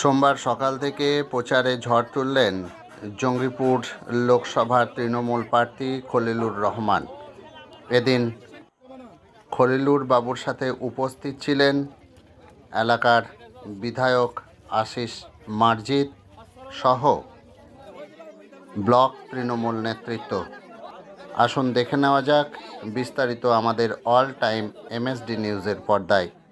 সোমবার সকাল থেকে প্রচারে ঝড় তুললেন জঙ্গিপুর লোকসভার তৃণমূল প্রার্থী খলিলুর রহমান। এদিন খলিলুর বাবুর সাথে উপস্থিত ছিলেন এলাকার বিধায়ক আশিস মার্জিত সহ ব্লক তৃণমূল নেতৃত্ব। আসুন দেখে নেওয়া যাক বিস্তারিত আমাদের অল টাইম এমএসডি নিউজের পর্দায়।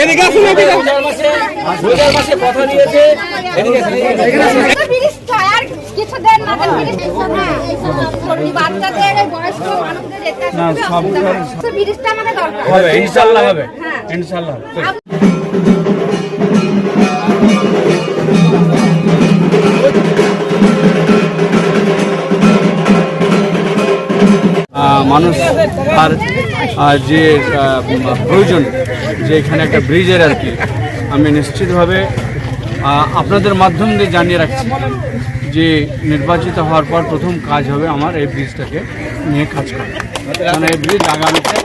এদিকে রোজার মাসে রোজার মাসে কথা দিয়েছে এদিকে আসুন, এদিকে আসুন। মানুষ আর যে প্রয়োজন, যে এখানে একটা ব্রিজের আর কি, আমি নিশ্চিতভাবে আপনাদের মাধ্যম দিয়ে জানিয়ে রাখছি যে নির্বাচিত হওয়ার পর প্রথম কাজ হবে আমার এই ব্রিজটাকে নিয়ে কাজ করা। কারণ এই ব্রিজ আগামীতে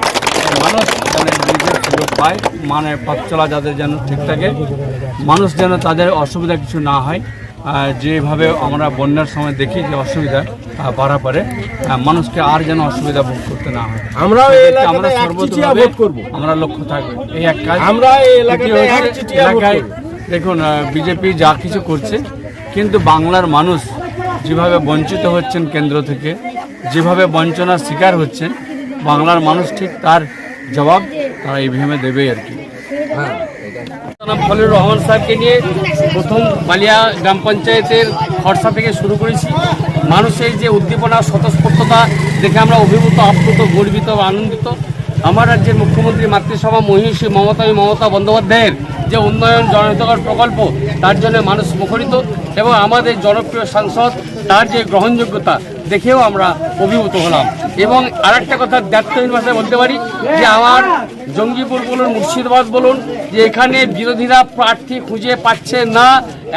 মানুষ এই ব্রিজের সুযোগ পায় মানে পথ চলা যাদের যেন ঠিক থাকে, মানুষ যেন তাদের অসুবিধা কিছু না হয়। যেভাবে আমরা বন্যার সময় দেখি যে অসুবিধা বাড়া পারে মানুষকে আর যেন অসুবিধা ভোগ করতে না হয়। আমরা একচিটিয়া সর্বতভাবে। আমরা লক্ষ্য থাকব। এই এক কাজ আমরা এলাকায় দেখুন বিজেপি যা কিছু করছে কিন্তু বাংলার মানুষ যেভাবে বঞ্চিত হচ্ছেন কেন্দ্র থেকে যেভাবে বঞ্চনার শিকার হচ্ছেন বাংলার মানুষ ঠিক তার জবাব তারা ইভিএমে দেবেই আর কি। জনাব ফলির রহমান সাহেবকে নিয়ে প্রথম বালিয়া গ্রাম পঞ্চায়েতের খরসা থেকে শুরু করেছি। মানুষের যে উদ্দীপনা, স্বতঃস্ফূর্ততা দেখে আমরা অভিভূত, আপ্লুত, গর্বিত আনন্দিত। আমার রাজ্যের মুখ্যমন্ত্রী, মাতৃসভা মহিষী মমতা মমতা বন্দ্যোপাধ্যায়ের যে উন্নয়ন জনহিতকর প্রকল্প, তার জন্য মানুষ মুখরিত এবং আমাদের জনপ্রিয় সাংসদ, তার যে গ্রহণযোগ্যতা দেখেও আমরা অভিভূত হলাম। এবং আরেকটা কথা দায়িত্বহীন ভাষায় বলতে পারি যে, আমার জঙ্গিপুর বলুন, মুর্শিদাবাদ বলুন, যে এখানে বিরোধীরা প্রার্থী খুঁজে পাচ্ছে না,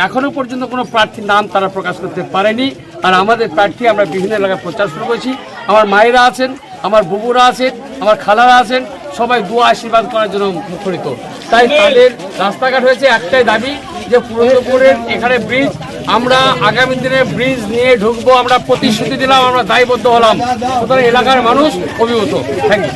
এখনও পর্যন্ত কোনো প্রার্থীর নাম তারা প্রকাশ করতে পারেনি। আর আমাদের প্রার্থী, আমরা বিভিন্ন এলাকায় প্রচার শুরু করেছি। আমার মায়েরা আছেন, আমার বুবুরা আছেন, আমার খালারা আছেন, সবাই দোয়া আশীর্বাদ করার জন্য মুখরিত। তাই তাদের রাস্তাঘাট হয়েছে একটাই দাবি, যে পুরন্দপুরের এখানে ব্রিজ আমরা আগামী দিনে ব্রিজ নিয়ে ঢুকবো, আমরা প্রতিশ্রুতি দিলাম, আমরা দায়বদ্ধ হলাম। সুতরাং এলাকার মানুষ অভিভূত। Thank you